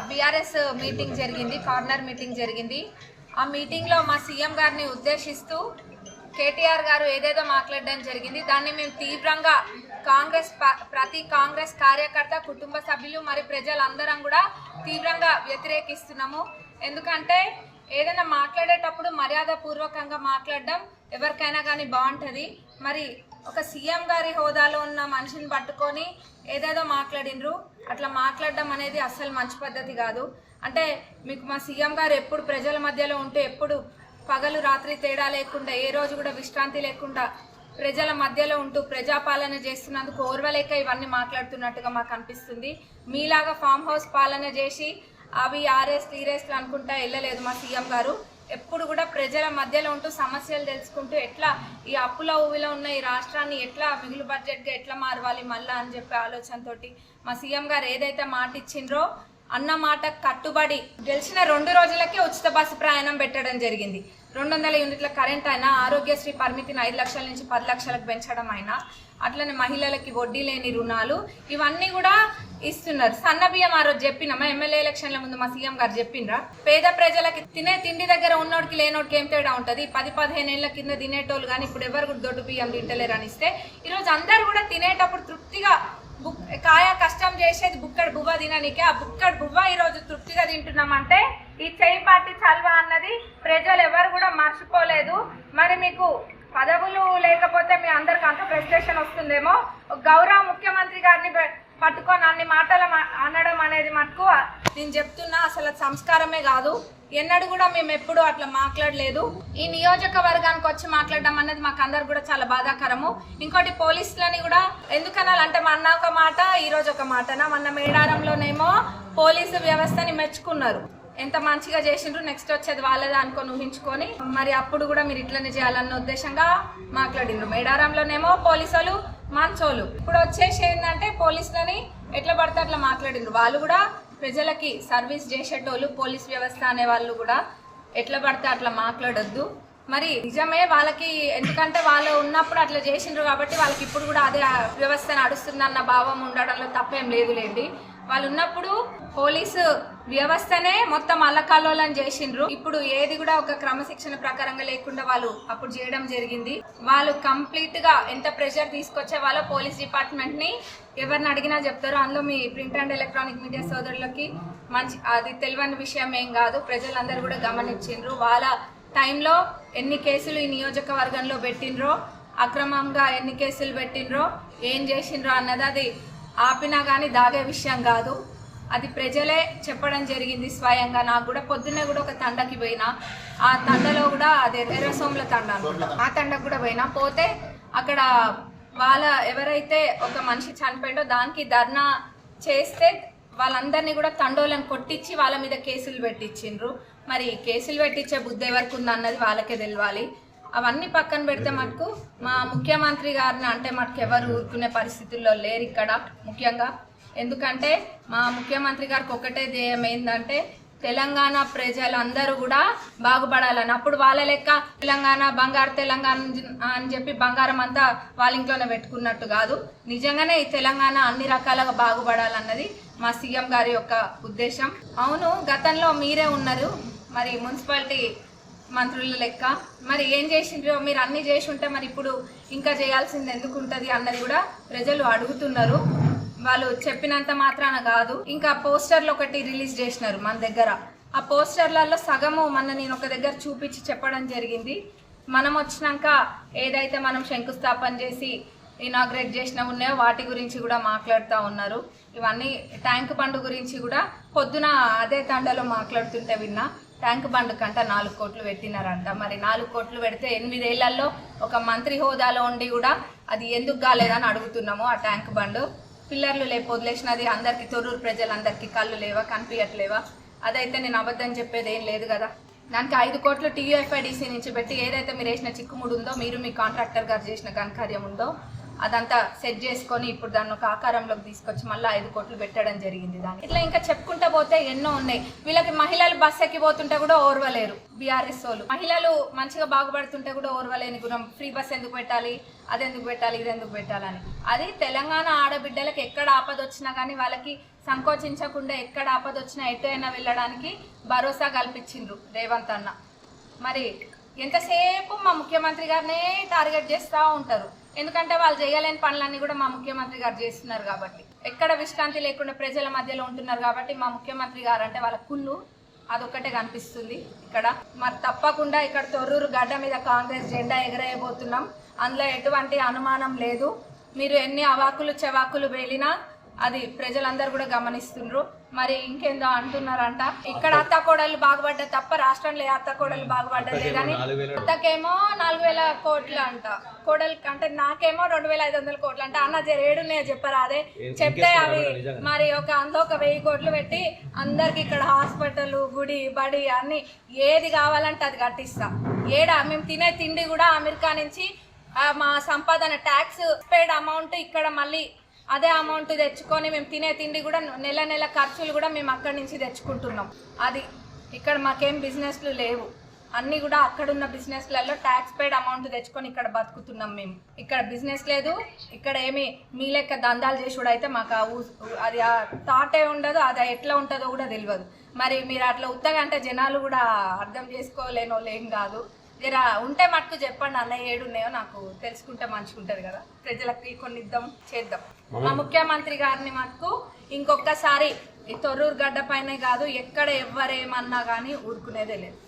BRS meeting జరిగింది corner meeting జరిగింది. ఆ మీటింగ్లో మా సీఎం గారిని ఉద్దేశిస్తూ కేటీఆర్ గారు ఏదేదో మాట్లాడడం జరిగింది. దాన్ని మేము తీవ్రంగా కాంగ్రెస్ ప- ప్రతి కాంగ్రెస్ కార్యకర్త కుటుంబ సభ్యులు మరి ప్రజలందరం కూడా తీవ్రంగా వ్యతిరేకిస్తున్నాము. ఎందుకంటే ఏదైనా మాట్లాడేటప్పుడు మర్యాదపూర్వకంగా మాట్లాడడం ఎవరికైనా కానీ బాగుంటుంది. మరి ఒక సీఎం గారి హోదాలో ఉన్న మనిషిని పట్టుకొని ఏదేదో మాట్లాడినరు. అట్లా మాట్లాడడం అనేది అస్సలు మంచి పద్ధతి కాదు. అంటే మీకు మా సీఎం గారు ఎప్పుడు ప్రజల మధ్యలో ఉంటూ ఎప్పుడు పగలు రాత్రి తేడా లేకుండా ఏ రోజు కూడా విశ్రాంతి లేకుండా ప్రజల మధ్యలో ఉంటూ ప్రజాపాలన చేస్తున్నందుకు ఓర్వలేక ఇవన్నీ మాట్లాడుతున్నట్టుగా మాకు అనిపిస్తుంది. మీలాగా ఫామ్ హౌస్ పాలన చేసి అవి ఆర్ఎస్ టీరెస్లు అనుకుంటా వెళ్ళలేదు మా సీఎం గారు. ఎప్పుడు కూడా ప్రజల మధ్యలో ఉంటూ సమస్యలు తెలుసుకుంటూ ఎట్లా ఈ అప్పుల ఊవిలో ఉన్న ఈ రాష్ట్రాన్ని ఎట్లా మిగులు బడ్జెట్గా ఎట్లా మారవాలి మళ్ళా అని చెప్పే ఆలోచనతోటి మా సీఎం గారు ఏదైతే మాట ఇచ్చిండ్రో అన్న మాట కట్టుబడి గెలిచిన రెండు రోజులకే ఉచిత బస్సు ప్రయాణం పెట్టడం జరిగింది. రెండు వందల యూనిట్ల కరెంట్ అయినా ఆరోగ్యశ్రీ పరిమితిని ఐదు లక్షల నుంచి పది లక్షలకు పెంచడం అయినా అట్లనే మహిళలకి వడ్డీ లేని రుణాలు ఇవన్నీ కూడా ఇస్తున్నారు. సన్న బియ్యం ఆ రోజు చెప్పినామా ఎమ్మెల్యే ఎలక్షన్ల ముందు మా సీఎం గారు చెప్పిండ్రా పేద ప్రజలకి తినే తిండి దగ్గర ఉన్నోడికి లేనోడికి ఏం తేడా ఉంటుంది? పది పదిహేను ఏళ్ళ కింద తినేటోళ్ళు కానీ ఇప్పుడు ఎవరు కూడా దొడ్డు బియ్యం తింటలేరు అని ఇస్తే ఈరోజు అందరు కూడా తినేటప్పుడు తృప్తిగా బుక్ కాయ కష్టం చేసేది బుక్కడు బువ్వ తిననికే ఆ బుక్కడు బువ్వ ఈరోజు తృప్తిగా తింటున్నామంటే ఈ చేయి పార్టీ చల్వ అన్నది ప్రజలు ఎవరు కూడా మర్చిపోలేదు. మరి మీకు పదవులు లేకపోతే మీ అందరికి అంత ప్రెస్టేషన్ వస్తుందేమో. గౌరవ ముఖ్యమంత్రి గారిని పట్టుకొని అన్ని మాటలు మా- అనడం అనేది మటుకు నేను చెప్తున్నా అసలు సంస్కారమే కాదు. ఎన్నడూ కూడా మేము ఎప్పుడు అట్లా మాట్లాడలేదు. ఈ నియోజకవర్గానికి వచ్చి మాట్లాడడం అనేది మాకు అందరు కూడా చాలా బాధాకరము. ఇంకోటి పోలీసులని కూడా ఎందుకనాలంటే మొన్న ఒక మాట ఈ రోజు ఒక మాటనా? మొన్న మేడారంలోనేమో పోలీసు వ్యవస్థని మెచ్చుకున్నారు. ఎంత మంచిగా చేసిండ్రు నెక్స్ట్ వచ్చేది వాళ్ళదా అనుకొని ఊహించుకొని. మరి అప్పుడు కూడా మీరు ఇట్లనే చేయాలన్న ఉద్దేశంగా మాట్లాడిండ్రు. మేడారంలోనేమో పోలీసులు మంచోళ్ళు ఇప్పుడు వచ్చేసి ఏంటంటే పోలీసులని ఎట్లా పడితే అట్లా మాట్లాడిండ్రు వాళ్ళు కూడా ప్రజలకి సర్వీస్ చేసేటోళ్ళు పోలీస్ వ్యవస్థ అనే వాళ్ళు కూడా ఎట్లా పడితే అట్లా మాట్లాడొద్దు. మరి నిజమే వాళ్ళకి ఎందుకంటే వాళ్ళు ఉన్నప్పుడు అట్లా చేసిండ్రు కాబట్టి వాళ్ళకి ఇప్పుడు కూడా అదే వ్యవస్థ నడుస్తుందన్న భావం ఉండడంలో తప్పేం లేదులేండి. వాళ్ళు ఉన్నప్పుడు పోలీసు వ్యవస్థనే మొత్తం అల్లకల్లోలం చేసిండ్రు. ఇప్పుడు ఏది కూడా ఒక క్రమశిక్షణ ప్రకారంగా లేకుండా వాళ్ళు అప్పుడు చేయడం జరిగింది. వాళ్ళు కంప్లీట్గా ఎంత ప్రెషర్ తీసుకొచ్చే వాళ్ళ పోలీస్ డిపార్ట్మెంట్ని ఎవరిని అడిగినా చెప్తారు. అందులో మీ ప్రింట్ అండ్ ఎలక్ట్రానిక్ మీడియా సోదరులకి మంచి అది తెలియని విషయం ఏం కాదు. ప్రజలందరూ కూడా గమనించిండ్రు. వాళ్ళ టైంలో ఎన్ని కేసులు ఈ నియోజకవర్గంలో పెట్టిండ్రో అక్రమంగా ఎన్ని కేసులు పెట్టిండ్రో ఏం చేసినరో అన్నది అది ఆపినా కానీ దాగే విషయం కాదు. అది ప్రజలే చెప్పడం జరిగింది స్వయంగా. నాకు కూడా పొద్దున్నే కూడా ఒక తండకి పోయినా. ఆ తండలో కూడా అదే ఎర్రసోముల తండ అనుకుంటా. ఆ తండకు కూడా పోయినా. పోతే అక్కడ వాళ్ళ ఎవరైతే ఒక మనిషి చనిపోయిండో దానికి ధర్నా చేస్తే వాళ్ళందరినీ కూడా తండోలను కొట్టించి వాళ్ళ మీద కేసులు పెట్టించిండ్రు. మరి కేసులు పెట్టించే బుద్ధి ఎవరికి ఉందన్నది వాళ్ళకే తెలియాలి అవన్నీ పక్కన పెడితే మటుకు మా ముఖ్యమంత్రి గారిని అంటే మటుకు ఎవరు ఊరుకునే పరిస్థితుల్లో లేరు ఇక్కడ ముఖ్యంగా. ఎందుకంటే మా ముఖ్యమంత్రి గారికి ఒకటే ధ్యేయం ఏంటంటే తెలంగాణ ప్రజలందరూ కూడా బాగుపడాలని. అప్పుడు వాళ్ళ లెక్క తెలంగాణ బంగారు తెలంగాణ అని చెప్పి బంగారం అంతా వాళ్ళ ఇంట్లోనే పెట్టుకున్నట్టు కాదు. నిజంగానే ఈ తెలంగాణ అన్ని రకాలుగా బాగుపడాలన్నది మా సీఎం గారి యొక్క ఉద్దేశం. అవును గతంలో మీరే ఉన్నారు. మరి మున్సిపాలిటీ మంత్రుల లెక్క. మరి ఏం చేసిండ్రో మీరు అన్ని చేసి ఉంటే మరి ఇప్పుడు ఇంకా చేయాల్సింది ఎందుకు ఉంటుంది అన్నది కూడా ప్రజలు అడుగుతున్నారు. వాళ్ళు చెప్పినంత మాత్రాన కాదు. ఇంకా పోస్టర్లు ఒకటి రిలీజ్ చేసినారు మన దగ్గర. ఆ పోస్టర్లలో సగము మన నేను ఒక దగ్గర చూపించి చెప్పడం జరిగింది. మనం వచ్చినాక ఏదైతే మనం శంకుస్థాపన చేసి ఇనాగ్రేట్ చేసిన ఉన్నాయో వాటి గురించి కూడా మాట్లాడుతూ ఉన్నారు. ఇవన్నీ ట్యాంక్ బండ్ గురించి కూడా పొద్దున అదే తండలో మాట్లాడుతుంటే విన్నా. ట్యాంక్ బండ్ కంట నాలుగు కోట్లు పెట్టినారంట. మరి నాలుగు కోట్లు పెడితే ఎనిమిదేళ్ళలో ఒక మంత్రి హోదాలో ఉండి కూడా అది ఎందుకు కాలేదని అడుగుతున్నాము ఆ ట్యాంక్ బండ్. పిల్లర్లు లేపు వదిలేసినది అందరికీ తొర్రూరు ప్రజలందరికీ కళ్ళు లేవా కనిపించట్లేవా అదైతే నేను అబద్ధం చెప్పేది ఏం లేదు కదా. దానికి ఐదు కోట్లు టీయూఎఫ్ఐడిసి నుంచి పెట్టి ఏదైతే మీరు వేసిన చిక్కుముడు ఉందో మీరు మీ కాంట్రాక్టర్ గారు చేసిన ఘనకార్యం ఉందో అదంతా సెట్ చేసుకొని ఇప్పుడు దాన్ని ఒక ఆకారంలోకి తీసుకొచ్చి మళ్ళీ ఐదు కోట్లు పెట్టడం జరిగింది దాన్ని ఇట్లా ఇంకా చెప్పుకుంటా పోతే ఎన్నో ఉన్నాయి. వీళ్ళకి మహిళలు బస్ ఎక్కిపోతుంటే కూడా ఓర్వలేరు బీఆర్ఎస్ వాళ్ళు. మహిళలు మంచిగా బాగుపడుతుంటే కూడా ఓర్వలేని గుణం. ఫ్రీ బస్ ఎందుకు పెట్టాలి? అది ఎందుకు పెట్టాలి? ఇది ఎందుకు పెట్టాలని. అది తెలంగాణ ఆడబిడ్డలకు ఎక్కడ ఆపద వచ్చినా కానీ వాళ్ళకి సంకోచించకుండా ఎక్కడ ఆపద వచ్చినా ఎటు అయినా వెళ్ళడానికి భరోసా కల్పించిండ్రు రేవంత్ అన్న. మరి ఎంతసేపు మా ముఖ్యమంత్రి గారినే టార్గెట్ చేస్తూ ఉంటారు? ఎందుకంటే వాళ్ళు చేయలేని పనులన్నీ కూడా మా ముఖ్యమంత్రి గారు చేస్తున్నారు కాబట్టి. ఎక్కడ విశ్రాంతి లేకుండా ప్రజల మధ్యలో ఉంటున్నారు కాబట్టి మా ముఖ్యమంత్రి గారు అంటే వాళ్ళ కుళ్ళు అదొక్కటే కనిపిస్తుంది ఇక్కడ. మరి తప్పకుండా ఇక్కడ తొర్రూరు గడ్డ మీద కాంగ్రెస్ జెండా ఎగరేయబోతున్నాం. అందులో ఎటువంటి అనుమానం లేదు. మీరు ఎన్ని అవాకులు చెవాకులు వేలినా అది ప్రజలందరూ కూడా గమనిస్తుండ్రు. మరి ఇంకేందో అంటున్నారంట. ఇక్కడ అత్త కోడలు బాగుపడ్డ తప్ప రాష్ట్రంలో అత్త కోడలు బాగుపడ్డది కానీ అత్తకేమో నాలుగు వేల కోట్లు అంట. కోడలు అంటే నాకేమో రెండు వేల ఐదు వందల కోట్లు అంట అన్న జరేడునే చెప్పారు అదే చెప్తే అవి మరి ఒక అందులో ఒక వెయ్యి కోట్లు పెట్టి అందరికి ఇక్కడ హాస్పిటల్ గుడి బడి అన్ని ఏది కావాలంటే అది కట్టిస్తా. ఏడా మేము తినే తిండి కూడా అమెరికా నుంచి మా సంపాదన ట్యాక్స్ పేడ్ అమౌంట్ ఇక్కడ మళ్ళీ అదే అమౌంట్ తెచ్చుకొని మేము తినే తిండి కూడా నెల నెల ఖర్చులు కూడా మేము అక్కడి నుంచి తెచ్చుకుంటున్నాం. అది ఇక్కడ మాకేం బిజినెస్లు లేవు. అన్నీ కూడా అక్కడున్న బిజినెస్లలో ట్యాక్స్ పేడ్ అమౌంట్ తెచ్చుకొని ఇక్కడ బతుకుతున్నాం మేము. ఇక్కడ బిజినెస్ లేదు ఇక్కడ ఏమి మీ లెక్క దందాలు చేసుడు అయితే మాకు ఆ ఊ- అది ఆ థాటే ఉండదు అది ఎట్లా ఉంటుందో కూడా తెలియదు మరి మీరు అట్లా ఉత్తగా అంటే జనాలు కూడా అర్థం చేసుకోలేనో ఏం కాదు. జర ఉంటే మటుకు చెప్పండి అన్న ఏడున్నాయో నాకు తెలుసుకుంటే మంచిగా ఉంటుంది కదా. ప్రజలకి కొన్ని ఇద్దాం చేద్దాం. మా ముఖ్యమంత్రి గారిని మటుకు ఇంకొకసారి ఈ తొర్రూరు గడ్డ పైనే కాదు ఎక్కడ ఎవరేమన్నా కానీ ఊరుకునేదే లేదు.